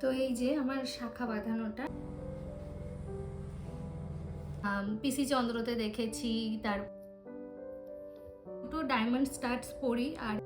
তো এই যে আমার শাখা বাঁধানোটা পিসি চন্দ্রতে দেখেছি, তার দুটো ডায়মন্ড স্টার্টস পরি আর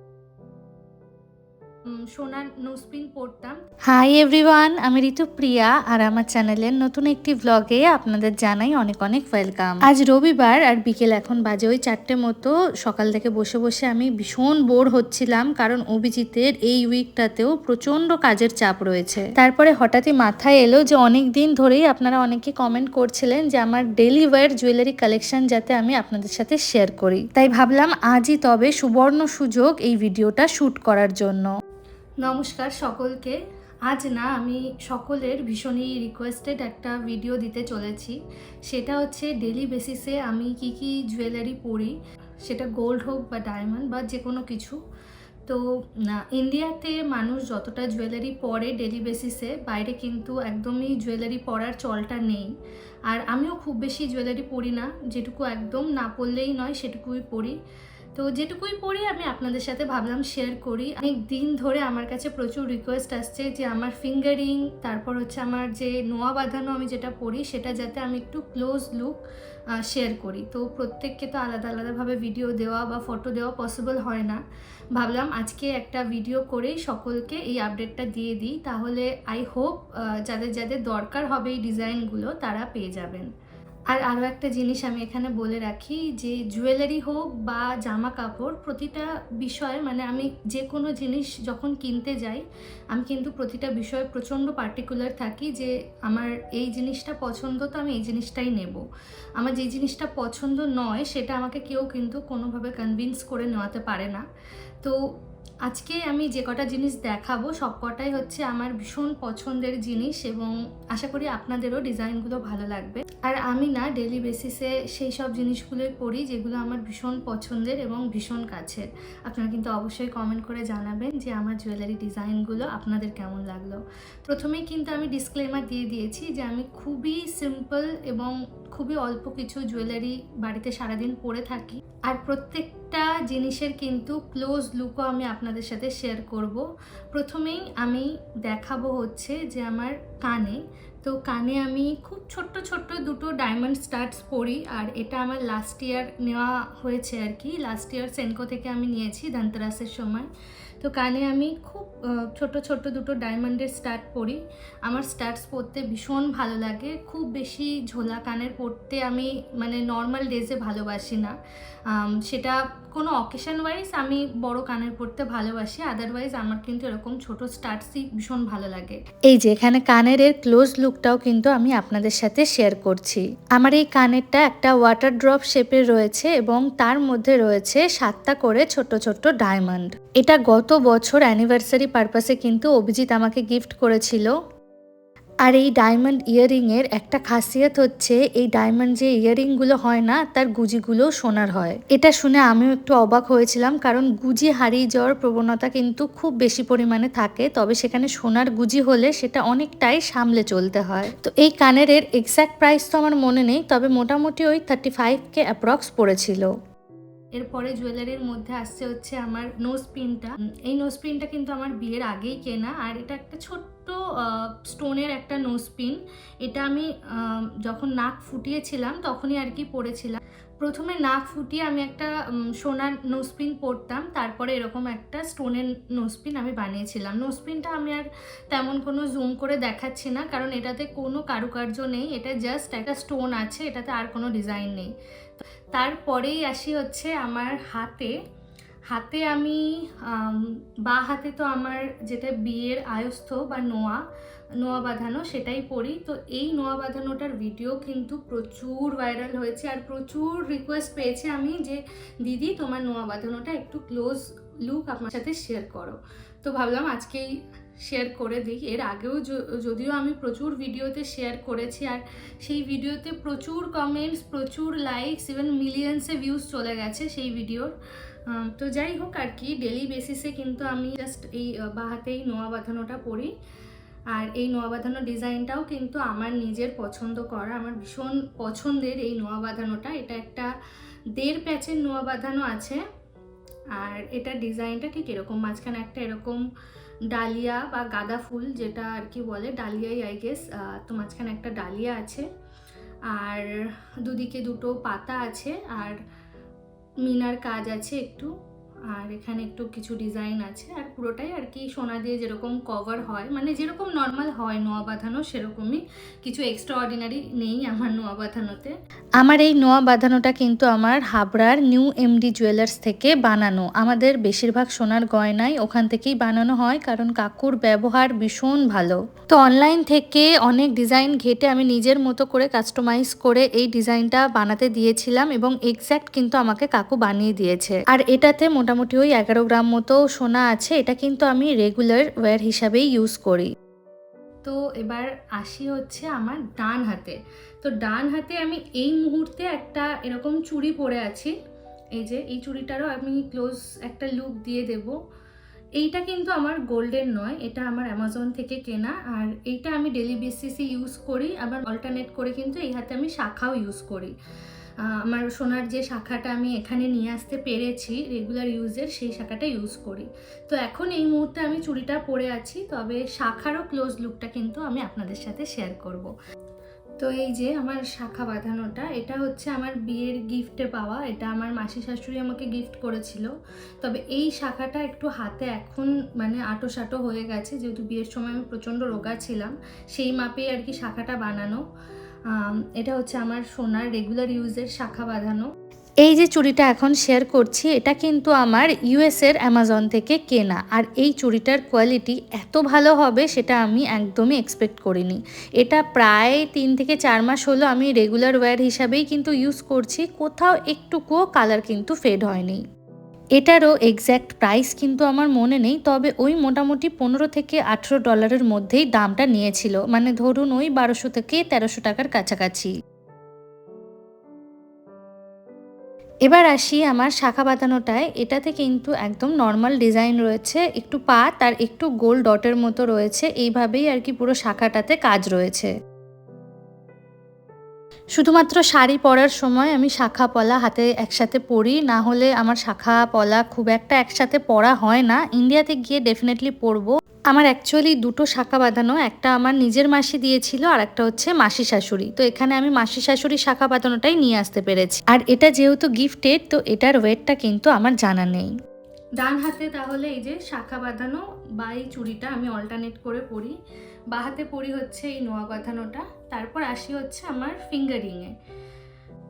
সোনার নোসপিন পরতাম হাই এভরিওয়ান আমি ঋতুপ্রিয়া আর আমার চ্যানেলের নতুন একটি ভ্লগে আপনাদের জানাই অনেক অনেক ওয়েলকাম আজ রবিবার আর বিকেল এখন বাজে ওই চারটে মতো। সকাল থেকে বসে বসে আমি ভীষণ বোর হচ্ছিলাম কারণ অভিজিতের এই উইকটাতেও প্রচণ্ড কাজের চাপ রয়েছে। তারপরে হঠাৎই মাথায় এলো যে অনেক দিন ধরেই আপনারা অনেকে কমেন্ট করছিলেন যে আমার ডেলি ওয়্যার জুয়েলারি কালেকশন যাতে আমি আপনাদের সাথে শেয়ার করি। তাই ভাবলাম আজই তবে সুবর্ণ সুযোগ এই ভিডিওটা শ্যুট করার জন্য। নমস্কার সকলকে। আজ না, আমি সকলের ভীষণই রিকোয়েস্টেড একটা ভিডিও দিতে চলেছি। সেটা হচ্ছে ডেলি বেসিসে আমি কি কি জুয়েলারি পরি। সেটা গোল্ড হোক বা ডায়মন্ড বা যে কোনো কিছু। তো ইন্ডিয়াতে মানুষ যতটা জুয়েলারি পরে ডেলি বেসিসে বাইরে কিন্তু একদমই জুয়েলারি পরার চলটা নেই। আর আমিও খুব বেশি জুয়েলারি পরি না। যেটুকু একদম না পরলেই নয়, সেটুকুই পরি। তো যেটুকুই পড়ি আমি আপনাদের সাথে ভাবলাম শেয়ার করি। অনেক দিন ধরে আমার কাছে প্রচুর রিকোয়েস্ট আসছে যে আমার ফিঙ্গারিং তারপর হচ্ছে আমার যে নোয়া বাঁধানো আমি যেটা পড়ি, সেটা যাতে আমি একটু ক্লোজ লুক শেয়ার করি। তো প্রত্যেককে তো আলাদা আলাদাভাবে ভিডিও দেওয়া বা ফটো দেওয়া পসিবল হয় না। ভাবলাম আজকে একটা ভিডিও করেই সকলকে এই আপডেটটা দিয়ে দিই। তাহলে আই হোপ যাদের যাদের দরকার হবে এই ডিজাইনগুলো তারা পেয়ে যাবেন। আর আরও একটা জিনিস আমি এখানে বলে রাখি যে জুয়েলারি হোক বা জামা কাপড়, প্রতিটা বিষয়ে মানে আমি যে কোনো জিনিস যখন কিনতে যাই, আমি কিন্তু প্রতিটা বিষয়ে প্রচণ্ড পার্টিকুলার থাকি যে আমার এই জিনিসটা পছন্দ তো আমি এই জিনিসটাই নেব। আমার যে জিনিসটা পছন্দ নয়, সেটা আমাকে কেউ কিন্তু কোনোভাবে কনভিন্স করে নেওয়াতে পারে না। তো আজকে আমি যে কটা জিনিস দেখাবো, সব কটাই হচ্ছে আমার ভীষণ পছন্দের জিনিস এবং আশা করি আপনাদেরও ডিজাইনগুলো ভালো লাগবে। আর আমি না ডেলি বেসিসে সেই সব জিনিসগুলোই পড়ি যেগুলো আমার ভীষণ পছন্দের এবং ভীষণ কাছের। আপনারা কিন্তু অবশ্যই কমেন্ট করে জানাবেন যে আমার জুয়েলারি ডিজাইনগুলো আপনাদের কেমন লাগল। প্রথমেই কিন্তু আমি ডিসক্লেমার দিয়ে দিয়েছি যে আমি খুবই সিম্পল এবং খুবই অল্প কিছু জুয়েলারি বাড়িতে সারাদিন পরে থাকি। আর প্রত্যেকটা জিনিসের কিন্তু ক্লোজ লুকও আমি আপনাদের সাথে শেয়ার করব। প্রথমেই আমি দেখাবো হচ্ছে যে আমার কানে। তো কানে আমি খুব ছোট্ট ছোট্ট দুটো ডায়মন্ড স্টার্টস পরি, আর এটা আমার লাস্ট ইয়ার নেওয়া হয়েছে আর কি। লাস্ট ইয়ার সেনকো থেকে আমি নিয়েছি ধনতেরাসের সময়। তো কানে আমি খুব ছোট ছোট দুটো ডায়মন্ডের স্টার্ট পরি আমার স্টার্টস পরতে ভীষণ ভালো লাগে। খুব বেশি ঝোলা কানের পরতে আমি মানে নর্মাল ডেজে ভালোবাসি না। সেটা কোনো অকেশন ওয়াইজ আমি বড় কানের পরতে ভালোবাসি আদারওয়াইজ আমার কিন্তু এরকম ছোট স্টার্টসই ভীষণ ভালো লাগে। এই যে, এখানে কানের এর ক্লোজ লুকটাও কিন্তু আমি আপনাদের সাথে শেয়ার করছি। আমার এই কানেরটা একটা ওয়াটার ড্রপ শেপের রয়েছে এবং তার মধ্যে রয়েছে সাতটা করে ছোট ছোট ডায়মন্ড এটা গত বছর অ্যানিভার্সারি পারপাসে কিন্তু অভিজিৎ আমাকে গিফট করেছিল। আর এই ডায়মন্ড ইয়ারিংয়ের একটা খাসিয়ত হচ্ছে, এই ডায়মন্ড যে ইয়ারিংগুলো হয় না, তার গুজিগুলো সোনার হয়। এটা শুনে আমিও একটু অবাক হয়েছিলাম, কারণ গুজি হারিয়ে যাওয়ার প্রবণতা কিন্তু খুব বেশি পরিমাণে থাকে, তবে সেখানে সোনার গুজি হলে সেটা অনেকটাই সামলে চলতে হয়। তো এই কানের এক্স্যাক্ট প্রাইস তো আমার মনে নেই, তবে মোটামুটি ওই থার্টি ফাইভ কে অ্যাপ্রক্স পড়েছিল। এরপরে জুয়েলারির মধ্যে আসছে হচ্ছে আমার নোজ পিনটা এই নোজ পিনটা কিন্তু আমার বিয়ের আগেই কেনা, আর এটা একটা ছোট্ট স্টোনের একটা নোজ পিন এটা আমি যখন নাক ফুটিয়েছিলাম তখনই আর কি পরেছিলাম। প্রথমে নাক ফুটিয়ে আমি একটা সোনার নোজপিন পরতাম, তারপরে এরকম একটা স্টোনের নোজপিন আমি বানিয়েছিলাম। নোজপিনটা আমি আর তেমন কোনো জুম করে দেখাচ্ছি না, কারণ এটাতে কোনো কারুকার্য নেই, এটা জাস্ট একটা স্টোন আছে, এটাতে আর কোনো ডিজাইন নেই। তারপরেই আসি হচ্ছে আমার হাতে। হাতে আমি বা হাতে তো আমার যেটা বিয়ের আয়স্থ বা নোয়া নোয়া বাঁধানো সেটাই পড়ি তো এই নোয়া বাঁধানোটার ভিডিও কিন্তু প্রচুর ভাইরাল হয়েছে আর প্রচুর রিকোয়েস্ট পেয়েছি আমি যে, দিদি, তোমার নোয়া বাঁধানোটা একটু ক্লোজ লুক আপনার সাথে শেয়ার করো। তো ভাবলাম আজকেই শেয়ার করে দিই। এর আগেও যদিও আমি প্রচুর ভিডিওতে শেয়ার করেছি আর সেই ভিডিওতে প্রচুর কমেন্টস প্রচুর লাইকস ইভেন মিলিয়ন্সে ভিউজ চলে গেছে সেই ভিডিওর তো যাই হোক আর কি ডেলি বেসিসে কিন্তু আমি জাস্ট এই বাহাতেই নোয়া বাঁধানোটা পরি আর এই নোয়া বাঁধানো ডিজাইনটাও কিন্তু আমার নিজের পছন্দ করা, আমার ভীষণ পছন্দের এই নোয়া বাঁধানোটা। এটা একটা দেড় প্যাচের নোয়া বাঁধানো আছে। আর এটা ডিজাইনটা ঠিক এরকম, মাঝখানে একটা এরকম ডালিয়া বা গাঁদা ফুল যেটা আর কি বলে, ডালিয়াই আই গেস তো মাঝখানে একটা ডালিয়া আছে। আর দুদিকে দুটো পাতা আছে, আর মিনার কাজ আছে একটু। আর এখানে একটু কিছু ডিজাইন আছে, আর পুরোটাই আর কি সোনা দিয়ে যেরকম কভার হয় মানে যেরকম নর্মাল হয় নোয়া বাঁধানো, সেরকমই কিছু এক্সট্রা অর্ডিনারি নেই আমার নোয়া বাঁধানোতে। আমার এই নোয়া বাঁধানোটা কিন্তু আমার হাবড়ার নিউ এমডি জুয়েলার্স থেকে বানানো। আমাদের বেশিরভাগ সোনার গয়নাই ওখান থেকেই বানানো হয়, কারণ কাকুর ব্যবহার ভীষণ ভালো। তো অনলাইন থেকে অনেক ডিজাইন ঘেটে আমি নিজের মতো করে কাস্টমাইজ করে এই ডিজাইনটা বানাতে দিয়েছিলাম এবং এক্স্যাক্ট কিন্তু আমাকে কাকু বানিয়ে দিয়েছে। আর এটাতে মোটামুটি ওই এগারো গ্রাম মতো সোনা আছে, এটা কিন্তু আমি রেগুলার ওয়্যার হিসাবেই ইউজ করি। তো এবার আসি হচ্ছে আমার ডান হাতে। তো ডান হাতে আমি এই মুহূর্তে একটা এরকম চুড়ি পরে আছি। এই যে, এই চুড়িটারও আমি ক্লোজ একটা লুক দিয়ে দেব। এইটা কিন্তু আমার গোল্ডের নয়, এটা আমার অ্যামাজন থেকে কেনা। আর এইটা আমি ডেলি বেসিসে ইউজ করি, আবার অল্টারনেট করে কিন্তু এই হাতে আমি শাখাও ইউজ করি। আমার সোনার যে শাখাটা আমি এখানে নিয়ে আসতে পেরেছি রেগুলার ইউজের সেই শাখাটা ইউজ করি। তো এখন এই মুহূর্তে আমি চুড়িটা পরে আছি, তবে শাখারও ক্লোজ লুকটা কিন্তু আমি আপনাদের সাথে শেয়ার করব। তো এই যে আমার শাখা বাঁধানোটা, এটা হচ্ছে আমার বিয়ের গিফটে পাওয়া, এটা আমার মাসি শাশুড়ি আমাকে গিফট করেছিল। তবে এই শাখাটা একটু হাতে এখন মানে আটো সাটো হয়ে গেছে, যেহেতু বিয়ের সময় আমি প্রচণ্ড রোগা ছিলাম, সেই মাপেই আর কি শাখাটা বানানো। এটা হচ্ছে আমার সোনার রেগুলার ইউজের শাখা বাঁধানো। এই যে চুড়িটা এখন শেয়ার করছি, এটা কিন্তু আমার ইউএস এর অ্যামাজন থেকে কেনা। আর এই চুড়িটার কোয়ালিটি এত ভালো হবে সেটা আমি একদমই এক্সপেক্ট করিনি। এটা প্রায় তিন থেকে চার মাস হলো আমি রেগুলার ওয়্যার হিসাবেই কিন্তু ইউজ করছি। কোথাও একটুকুও কালার কিন্তু ফেড হয়নি। এটারও এক্স্যাক্ট প্রাইস কিন্তু আমার মনে নেই, তবে ওই মোটামুটি পনেরো থেকে আঠেরো ডলারের মধ্যেই দামটা নিয়েছিল। মানে ধরুন ওই বারোশো থেকে তেরোশো টাকার কাছাকাছি। এবার আসি আমার শাখা বাঁধানোটায়। এটাতে কিন্তু একদম নর্মাল ডিজাইন রয়েছে। একটু পাত আর একটু গোল ডটের মতো রয়েছে। এইভাবেই আর কি পুরো শাখাটাতে কাজ রয়েছে। শুধুমাত্র শাড়ি পরার সময় আমি শাখা পলা হাতে একসাথে পরি, না হলে আমার শাখা পলা খুব একটা একসাথে পরা হয় না। ইন্ডিয়াতে গিয়ে ডেফিনেটলি পরবো। আমার অ্যাকচুয়ালি দুটো শাখা বাঁধানো, একটা আমার নিজের মাসি দিয়েছিল আর একটা হচ্ছে মাসি শাশুড়ি। তো এখানে আমি মাসি শাশুড়ি শাখা বাঁধানোটাই নিয়ে আসতে পেরেছি। আর এটা যেহেতু গিফটেড তো এটার ওয়েটটা কিন্তু আমার জানা নেই। ডান হাতে তাহলে এই যে শাখা বাঁধানো বা এই চুড়িটা আমি অল্টারনেট করে পরি। বা হাতে পরি হচ্ছে এই নোয়া বাঁধানোটা। তারপর আসি হচ্ছে আমার ফিঙ্গারিংয়ে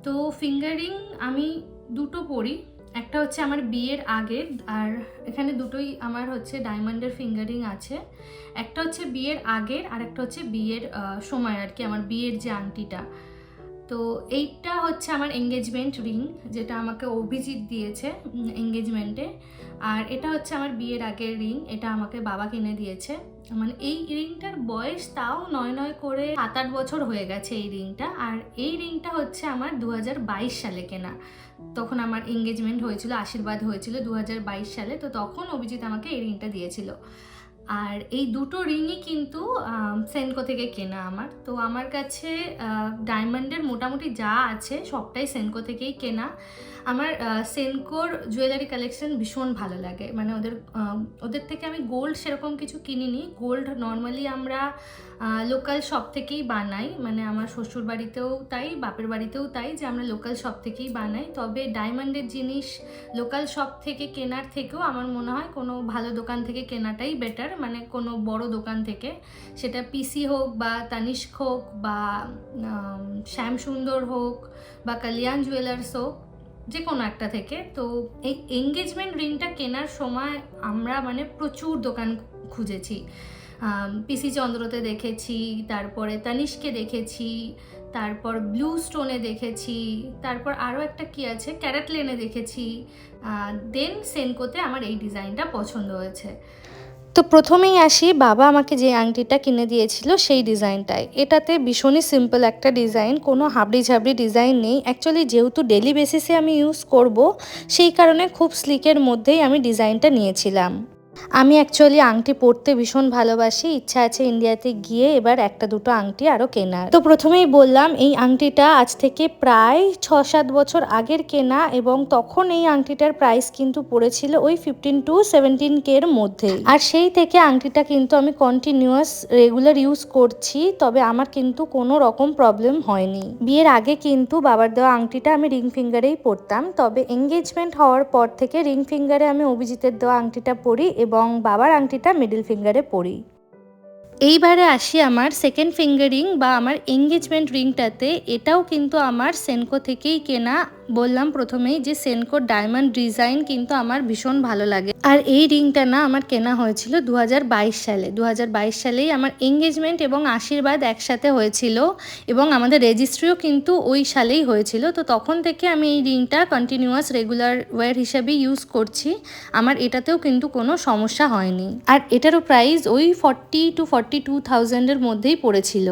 তো ফিঙ্গারিং আমি দুটো পরি একটা হচ্ছে আমার বিয়ের আগের আর এখানে দুটোই আমার হচ্ছে ডায়মন্ডের ফিঙ্গারিং আছে। একটা হচ্ছে বিয়ের আগের, আর একটা হচ্ছে বিয়ের সময় আর কি, আমার বিয়ের যে আংটিটা। তো এইটা হচ্ছে আমার এঙ্গেজমেন্ট রিং যেটা আমাকে অভিজিৎ দিয়েছে এঙ্গেজমেন্টে আর এটা হচ্ছে আমার বিয়ের আগের রিং এটা আমাকে বাবা কিনে দিয়েছে। মানে এই রিংটার বয়স তাও নয় নয় করে সাত আট বছর হয়ে গেছে এই রিংটা আর এই রিংটা হচ্ছে আমার দু হাজার বাইশ সালে কেনা। তখন আমার এঙ্গেজমেন্ট হয়েছিল, আশীর্বাদ হয়েছিল দু হাজার বাইশ সালে। তো তখন অভিজিৎ আমাকে এই রিংটা দিয়েছিল। আর এই দুটো রিংই কিন্তু সেনকো থেকে কেনা আমার। তো আমার কাছে ডায়মন্ডের মোটামুটি যা আছে সবটাই সেনকো থেকেই কেনা। আমার সেনকোর জুয়েলারি কালেকশন ভীষণ ভালো লাগে। মানে ওদের ওদের থেকে আমি গোল্ড সেরকম কিছু কিনিনি। গোল্ড নর্মালি আমরা লোকাল শপ থেকেই বানাই। মানে আমার শ্বশুর বাড়িতেও তাই, বাপের বাড়িতেও তাই যে আমরা লোকাল শপ থেকেই বানাই। তবে ডায়মন্ডের জিনিস লোকাল শপ থেকে কেনার থেকেও আমার মনে হয় কোনো ভালো দোকান থেকে কেনাটাই বেটার মানে কোনো বড় দোকান থেকে। সেটা পিসি হোক বা তানিষ্ক হোক বা শ্যামসুন্দর হোক বা কল্যাণ জুয়েলার্স হোক। যে কোনো একটা থেকে। তো এই এঙ্গেজমেন্ট রিংটা কেনার সময় আমরা মানে প্রচুর দোকান খুঁজেছি। পিসি চন্দ্রতে দেখেছি, তারপরে তানিষ্কে দেখেছি, তারপর ব্লু স্টোনে দেখেছি, তারপর আরও একটা কি আছে? ক্যারাটলেনে দেখেছি। দেন সেনকোতে আমার এই ডিজাইনটা পছন্দ হয়েছে। তো প্রথমেই আসি, বাবা আমাকে যে আংটিটা কিনে দিয়েছিল সেই ডিজাইনটায়। এটাতে ভীষণই সিম্পল একটা ডিজাইন, কোনো হাবড়ি ঝাবড়ি ডিজাইন নেই। অ্যাকচুয়ালি যেহেতু ডেলি বেসিসে আমি ইউজ করব, সেই কারণে খুব স্লিকের মধ্যেই আমি ডিজাইনটা নিয়েছিলাম। আমি অ্যাকচুয়ালি আংটি পরতে ভীষণ ভালোবাসি। ইচ্ছা আছে ইন্ডিয়াতে গিয়ে এবার একটা দুটো আংটি আরও কেনার। তো প্রথমেই বললাম, এই আংটিটা আজ থেকে প্রায় ছ সাত বছর আগের কেনা এবং তখন এই আংটিটার প্রাইস কিন্তু পড়েছিল ওই ফিফটিন টু সেভেন্টিন কে এর মধ্যে আর সেই থেকে আংটিটা কিন্তু আমি কন্টিনিউয়াস রেগুলার ইউজ করছি, তবে আমার কিন্তু কোনো রকম প্রবলেম হয়নি। বিয়ের আগে কিন্তু বাবার দেওয়া আংটিটা আমি রিং ফিঙ্গারেই পরতাম, তবে এঙ্গেজমেন্ট হওয়ার পর থেকে রিং ফিঙ্গারে আমি অভিজিতের দেওয়া আংটিটা পরি এবং বাবার আংটিটা মিডিল ফিঙ্গারে পরি। এইবারে আসি আমার সেকেন্ড ফিঙ্গারিং বা আমার এঙ্গেজমেন্ট রিংটাতে এটাও কিন্তু আমার সেনকো থেকেই কেনা। বললাম প্রথমেই যে সেনকো ডায়মন্ড ডিজাইন কিন্তু আমার ভীষণ ভালো লাগে। আর এই রিংটা না আমার কেনা হয়েছিল দু হাজার বাইশ সালে। দু হাজার বাইশ সালেই আমার এঙ্গেজমেন্ট এবং আশীর্বাদ একসাথে হয়েছিল এবং আমাদের রেজিস্ট্রিও কিন্তু ওই সালেই হয়েছিল। তো তখন থেকে আমি এই রিংটা কন্টিনিউয়াস রেগুলার ওয়্যার হিসাবে ইউজ করছি। আমার এটাতেও কিন্তু কোনো সমস্যা হয়নি। আর এটারও প্রাইস ওই ফর্টি টু ফর্টি টু থাউজেন্ডের মধ্যেই পড়েছিল।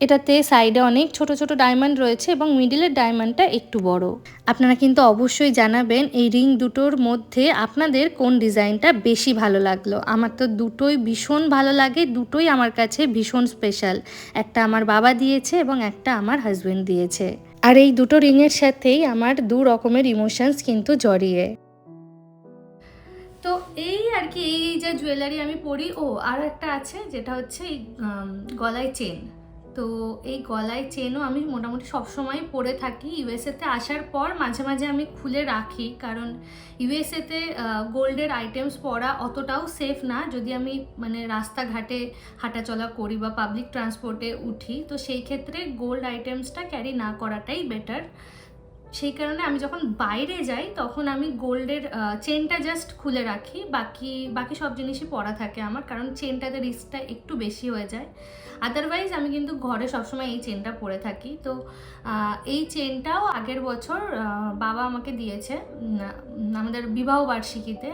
এটাতে সাইডে অনেক ছোট ছোট ডায়মন্ড রয়েছে এবং মিডিলের ডায়মন্ডটা একটু বড়। আপনারা কিন্তু অবশ্যই জানাবেন এই রিং দুটোর মধ্যে আপনাদের কোন ডিজাইনটা বেশি ভালো লাগল। আমার তো দুটোই ভীষণ ভালো লাগে, দুটোই আমার কাছে ভীষণ স্পেশাল। একটা আমার বাবা দিয়েছে এবং একটা আমার হাজবেন্ড দিয়েছে। আর এই দুটো রিংয়ের সাথেই আমার দু রকমের ইমোশনস কিন্তু জড়িয়ে। তো এই আর কি, এই যে জুয়েলারি আমি পরি, ও, আর একটা আছে যেটা হচ্ছে এই গলায় চেন তো এই গলায় চেনও আমি মোটামুটি সবসময় পরে থাকি। ইউএসএতে আসার পর মাঝে মাঝে আমি খুলে রাখি কারণ ইউএসএতে গোল্ডের আইটেমস পরা অতটাও সেফ না। যদি আমি মানে রাস্তাঘাটে হাঁটাচলা করি বা পাবলিক ট্রান্সপোর্টে উঠি, তো সেই ক্ষেত্রে গোল্ড আইটেমসটা ক্যারি না করাটাই বেটার সেই কারণে আমি যখন বাইরে যাই, তখন আমি গোল্ডের চেনটা জাস্ট খুলে রাখি। বাকি বাকি সব জিনিসই পরা থাকে আমার, কারণ চেনটাতে রিস্কটা একটু বেশি হয়ে যায়। আদারওয়াইজ আমি কিন্তু ঘরে সবসময় এই চেনটা পরে থাকি। তো এই চেনটাও আগের বছর বাবা আমাকে দিয়েছে আমাদের বিবাহ বার্ষিকীতে।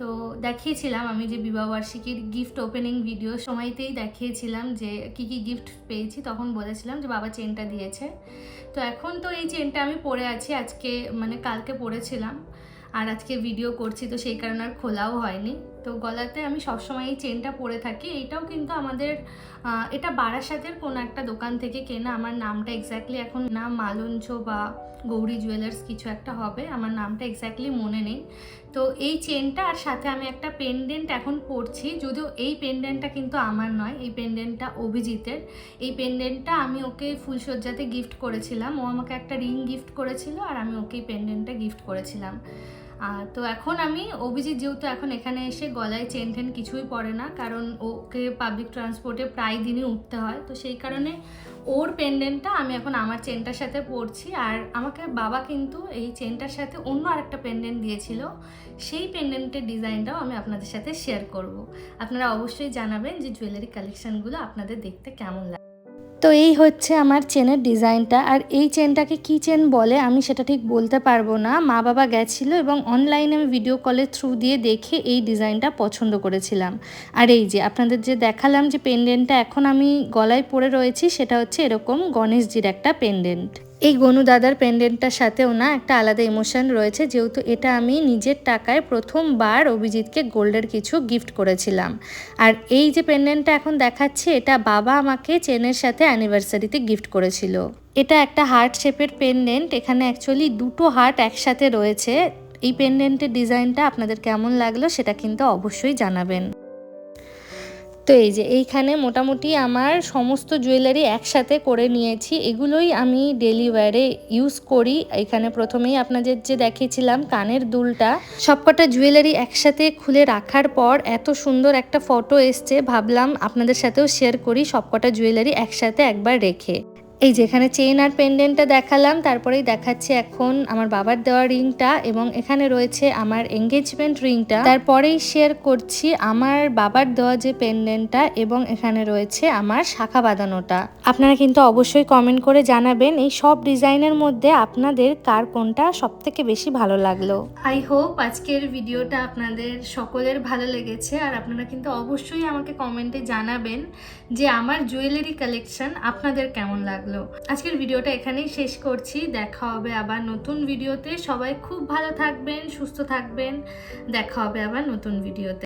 তো দেখিয়েছিলাম আমি যে বিবাহবার্ষিকীর গিফট ওপেনিং ভিডিও সময়তেই দেখিয়েছিলাম যে কি কি গিফট পেয়েছি, তখন বলেছিলাম যে বাবা চেনটা দিয়েছে। তো এখন তো এই চেনটা আমি পরে আছি, আজকে মানে কালকে পরেছিলাম, আর আজকে ভিডিও করছি, তো সেই কারণে আর খোলাও হয়নি। তো গলাতে আমি সবসময় এই চেনটা পরে থাকি। এটাও কিন্তু আমাদের এটা বারাসাতের কোনো একটা দোকান থেকে কেনা। আমার নামটা এক্স্যাক্টলি এখন না মালঞ্চ বা গৌরী জুয়েলার্স কিছু একটা হবে। আমার নামটা এক্স্যাক্টলি মনে নেই। তো এই চেনটা আর সাথে আমি একটা পেন্ডেন্ট এখন পরছি। যদিও এই পেন্ডেন্টটা কিন্তু আমার নয়, এই পেন্ডেন্টটা অভিজিতের। এই পেন্ডেন্টটা আমি ওকে ফুলসজ্জাতে গিফট করেছিলাম। ও আমাকে একটা রিং গিফট করেছিল আর আমি ওকে এই পেন্ডেন্টটা গিফট করেছিলাম। তো এখন আমি, অভিজিৎ যেহেতু এখন এখানে এসে গলায় চেন টেন কিছুই পড়ে না, কারণ ওকে পাবলিক ট্রান্সপোর্টে প্রায় দিনই উঠতে হয়, তো সেই কারণে ওর পেন্ডেন্টটা আমি এখন আমার চেনটার সাথে পরছি। আর আমাকে বাবা কিন্তু এই চেনটার সাথে অন্য আরেকটা পেন্ডেন্ট দিয়েছিল, সেই পেন্ডেন্টের ডিজাইনটাও আমি আপনাদের সাথে শেয়ার করব। আপনারা অবশ্যই জানাবেন যে জুয়েলারি কালেকশনগুলো আপনাদের দেখতে কেমন লাগে। তো এই হচ্ছে আমার চেনের ডিজাইনটা। আর এই চেনটাকে কি চেন বলে আমি সেটা ঠিক বলতে পারব না। মা বাবা গেছিল এবং অনলাইনে আমি ভিডিও কলের থ্রু দিয়ে দেখে এই ডিজাইনটা পছন্দ করেছিলাম। আর এই যে আপনাদের যে দেখালাম যে পেন্ডেন্টটা এখন আমি গলায় পরে রয়েছি, সেটা হচ্ছে এরকম গণেশজির একটা পেন্ডেন্ট এই গনু দাদার পেন্ডেন্টটার সাথেও না একটা আলাদা ইমোশন রয়েছে, যেহেতু এটা আমি নিজের টাকায় প্রথমবার অভিজিৎকে গোল্ডের কিছু গিফট করেছিলাম। আর এই যে পেন্ডেন্টটা এখন দেখাচ্ছে, এটা বাবা আমাকে চেনের সাথে অ্যানিভার্সারিতে গিফট করেছিল। এটা একটা হার্ট শেপের পেন্ডেন্ট এখানে অ্যাকচুয়ালি দুটো হার্ট একসাথে রয়েছে। এই পেন্ডেন্টের ডিজাইনটা আপনাদের কেমন লাগল, সেটা কিন্তু অবশ্যই জানাবেন। তো এই যে এইখানে মোটামুটি আমার সমস্ত জুয়েলারি একসাথে করে নিয়েছি। এগুলোই আমি ডেলি ওয়্যারে ইউজ করি। এখানে প্রথমেই আপনাদের যে দেখিয়েছিলাম কানের দুলটা, সবকটা জুয়েলারি একসাথে খুলে রাখার পর এত সুন্দর একটা ফটো এসছে। ভাবলাম আপনাদের সাথেও শেয়ার করি, সবকটা জুয়েলারি একসাথে একবার রেখে। এই যেখানে চেইন আর পেন্ডেন্টটা দেখালাম, তারপরেই দেখাচ্ছে এখন আমার বাবার দেওয়া রিংটা এবং এখানে রয়েছে আমার এঙ্গেজমেন্ট রিংটা। তারপরেই শেয়ার করছি আমার বাবার দেওয়া যে পেন্ডেন্টটা এবং এখানে রয়েছে আমার শাখা বাঁধানোটা। আপনারা কিন্তু অবশ্যই কমেন্ট করে জানাবেন এই সব ডিজাইনের মধ্যে আপনাদের কার কোনটা সব থেকে বেশি ভালো লাগল। আই হোপ আজকের ভিডিওটা আপনাদের সকলের ভালো লেগেছে আর আপনারা কিন্তু অবশ্যই আমাকে কমেন্টে জানাবেন যে আমার জুয়েলারি কালেকশন আপনাদের কেমন লাগল। আজকের ভিডিওটা এখানেই শেষ করছি। দেখা হবে আবার নতুন ভিডিওতে। সবাই খুব ভালো থাকবেন, সুস্থ থাকবেন। দেখা হবে আবার নতুন ভিডিওতে।